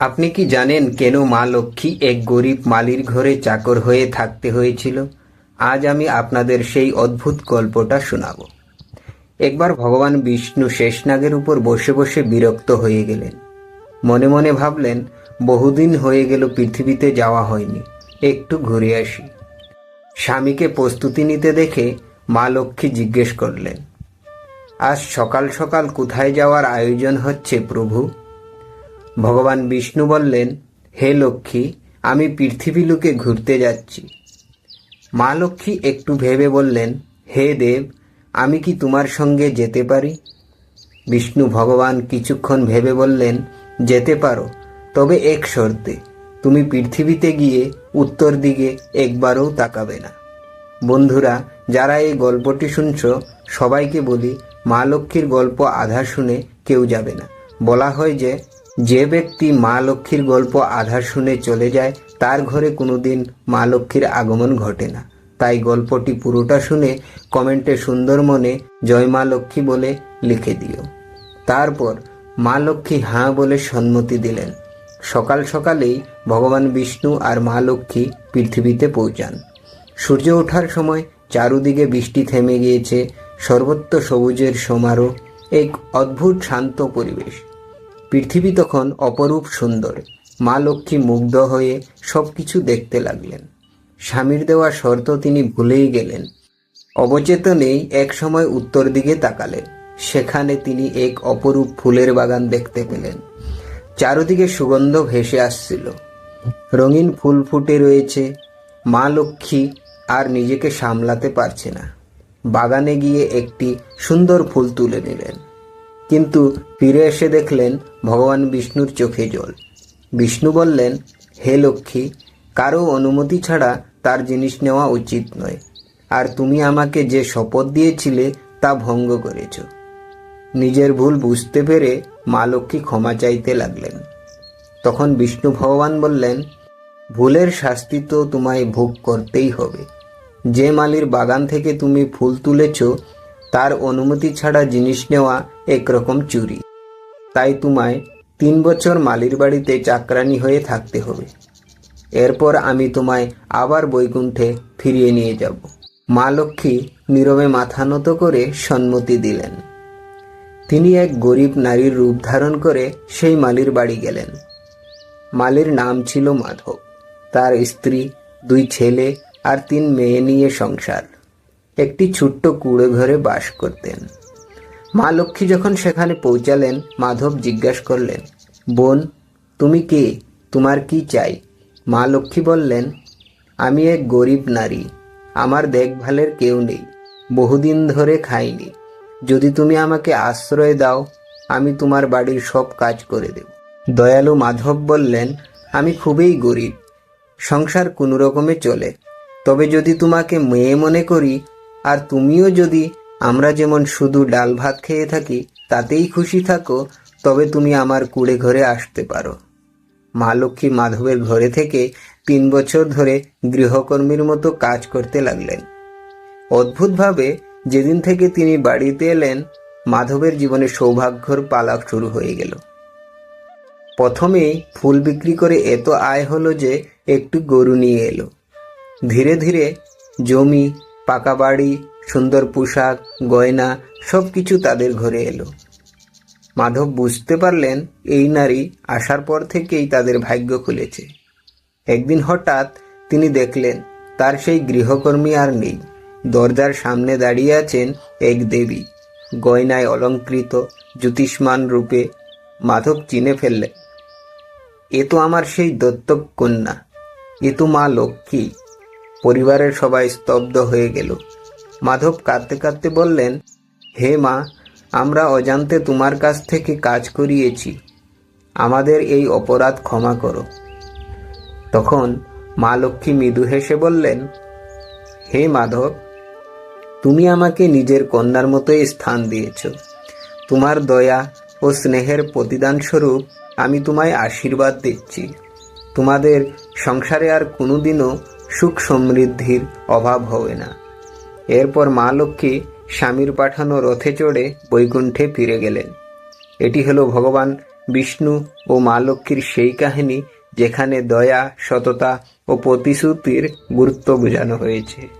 আপনি কি জানেন কেন মা লক্ষ্মী এক গরিব মালির ঘরে চাকর হয়ে থাকতে হয়েছিল? আজ আমি আপনাদের সেই অদ্ভুত গল্পটা শোনাব। একবার ভগবান বিষ্ণু শেষনাগের উপর বসে বসে বিরক্ত হয়ে গেলেন। মনে মনে ভাবলেন, বহুদিন হয়ে গেল পৃথিবীতে যাওয়া হয়নি, একটু ঘুরে আসি। স্বামীকে প্রস্তুতি নিতে দেখে মা লক্ষ্মী জিজ্ঞেস করলেন, আজ সকাল সকাল কোথায় যাওয়ার আয়োজন হচ্ছে প্রভু? ভগবান বিষ্ণু বললেন, হে লক্ষ্মী, আমি পৃথিবী লোকে ঘুরতে যাচ্ছি। মা লক্ষ্মী একটু ভেবে বললেন, হে দেব, আমি কি তোমার সঙ্গে যেতে পারি? বিষ্ণু ভগবান কিছুক্ষণ ভেবে বললেন, যেতে পারো, তবে এক শর্তে, তুমি পৃথিবীতে গিয়ে উত্তর দিকে একবারও তাকাবে না। বন্ধুরা, যারা এই গল্পটি শুনছ, সবাইকে বলি, মা লক্ষ্মীর গল্প আধা শুনে কেউ যাবে না। বলা হয় যে যে ব্যক্তি মা লক্ষ্মীর গল্প আধা শুনে চলে যায়, তার ঘরে কোনোদিন মা লক্ষ্মীর আগমন ঘটে না। তাই গল্পটি পুরোটা শুনে কমেন্টে সুন্দর মনে জয় মা লক্ষ্মী বলে লিখে দিও। তারপর মা লক্ষ্মী হাঁ বলে সম্মতি দিলেন। সকাল সকালেই ভগবান বিষ্ণু আর মা লক্ষ্মী পৃথিবীতে পৌঁছান। সূর্য ওঠার সময় চারুদিকে বৃষ্টি থেমে গিয়েছে, সর্বত্র সবুজের সমারোহ, এক অদ্ভুত শান্ত পরিবেশ। পৃথিবী তখন অপরূপ সুন্দর। মা লক্ষ্মী মুগ্ধ হয়ে সব কিছু দেখতে লাগলেন। স্বামীর দেওয়া শর্ত তিনি ভুলেই গেলেন। অবচেতনেই এক সময় উত্তর দিকে তাকালেন। সেখানে তিনি এক অপরূপ ফুলের বাগান দেখতে পেলেন। চারদিকে সুগন্ধ ভেসে আসছিল। রঙিন ফুল ফুটে রয়েছে। মা লক্ষ্মী আর নিজেকে সামলাতে পারছে না। বাগানে গিয়ে একটি সুন্দর ফুল তুলে নিলেন। কিন্তু ফিরে এসে দেখলেন ভগবান বিষ্ণুর চোখে জল। বিষ্ণু বললেন, হে লক্ষ্মী, কারও অনুমতি ছাড়া তার জিনিস নেওয়া উচিত নয়। আর তুমি আমাকে যে শপথ দিয়েছিলে তা ভঙ্গ করেছ। নিজের ভুল বুঝতে পেরে মা লক্ষ্মী ক্ষমা চাইতে লাগলেন। তখন বিষ্ণু ভগবান বললেন, ভুলের শাস্তি তো তোমায় ভোগ করতেই হবে। যে মালির বাগান থেকে তুমি ফুল তুলেছ তার অনুমতি ছাড়া জিনিস নেওয়া একরকম চুরি। তাই তোমায় তিন বছর মালির বাড়িতে চাকরানি হয়ে থাকতে হবে। এরপর আমি তোমায় আবার বৈকুণ্ঠে ফিরিয়ে নিয়ে যাব। মা লক্ষ্মী নীরবে মাথা নত করে সম্মতি দিলেন। তিনি এক গরিব নারীর রূপ ধারণ করে সেই মালির বাড়ি গেলেন। মালির নাম ছিল মাধব। তার স্ত্রী, দুই ছেলে আর তিন মেয়ে নিয়ে সংসার। একটি ছোট্ট কুড়ে ঘরে বাস করতেন। মা লক্ষ্মী যখন সেখানে পৌঁছালেন, মাধব জিজ্ঞাসা করলেন, বোন, তুমি কে? তোমার কি চাই? মা লক্ষ্মী বললেন, আমি এক গরিব নারী, আমার দেখভালের কেউ নেই, বহুদিন ধরে খাইনি। যদি তুমি আমাকে আশ্রয় দাও, আমি তোমার বাড়ির সব কাজ করে দেব। দয়ালু মাধব বললেন, আমি খুবই গরিব, সংসার কোনো রকমে চলে, তবে যদি তোমাকে মেয়ে মনে করি আর তুমিও যদি আমরা যেমন শুধু ডাল ভাত খেয়ে থাকি, তাতেই খুশি থাকো, তবে তুমি আমার কুড়ে ঘরে আসতে পারো। মা লক্ষ্মী মাধবের ঘরে থেকে তিন বছর ধরে গৃহকর্মীর মতো কাজ করতে লাগলেন। অদ্ভুতভাবে যেদিন থেকে তিনি বাড়িতে এলেন, মাধবের জীবনে সৌভাগ্যর পালা শুরু হয়ে গেল। প্রথমেই ফুল বিক্রি করে এত আয় হলো যে একটু গরু নিয়ে এলো। ধীরে ধীরে জমি পাকা বাড়ি, সুন্দর পোশাক, গয়না সব কিছু তাদের ঘরে এলো। মাধব বুঝতে পারলেন এই নারী আসার পর থেকেই তাদের ভাগ্য খুলেছে। একদিন হঠাৎ তিনি দেখলেন, তার সেই গৃহকর্মী আর নেই। দরজার সামনে দাঁড়িয়ে আছেন এক দেবী। গয়নায় অলঙ্কৃত, জ্যোতিষ্মান রূপে মাধব চিনে ফেললেন, এ তো আমার সেই দত্তক কন্যা, এ তো মা লক্ষ্মী। পরিবারের সবাই স্তব্ধ হয়ে গেল। মাধব কাঁদতে কাঁদতে বললেন, হে মা, আমরা অজান্তে তোমার কাছ থেকে কাজ করিয়েছি। আমাদের এই অপরাধ ক্ষমা করো। তখন মা লক্ষ্মী মৃদু হেসে বললেন, হে মাধব, তুমি আমাকে নিজের কন্যার মতোই স্থান দিয়েছ। তোমার দয়া ও স্নেহের প্রতিদান স্বরূপ আমি তোমায় আশীর্বাদ দিচ্ছি। তোমাদের সংসারে আর কোনোদিনও সুখ সমৃদ্ধির অভাব হবে না। এরপর মা লক্ষ্মী স্বামীর পাঠানো রথে চড়ে বৈকুণ্ঠে ফিরে গেলেন। এটি হলো ভগবান বিষ্ণু ও মা লক্ষ্মীর সেই কাহিনী যেখানে দয়া, সততা ও প্রতিশ্রুতির গুরুত্ব বোঝানো হয়েছে।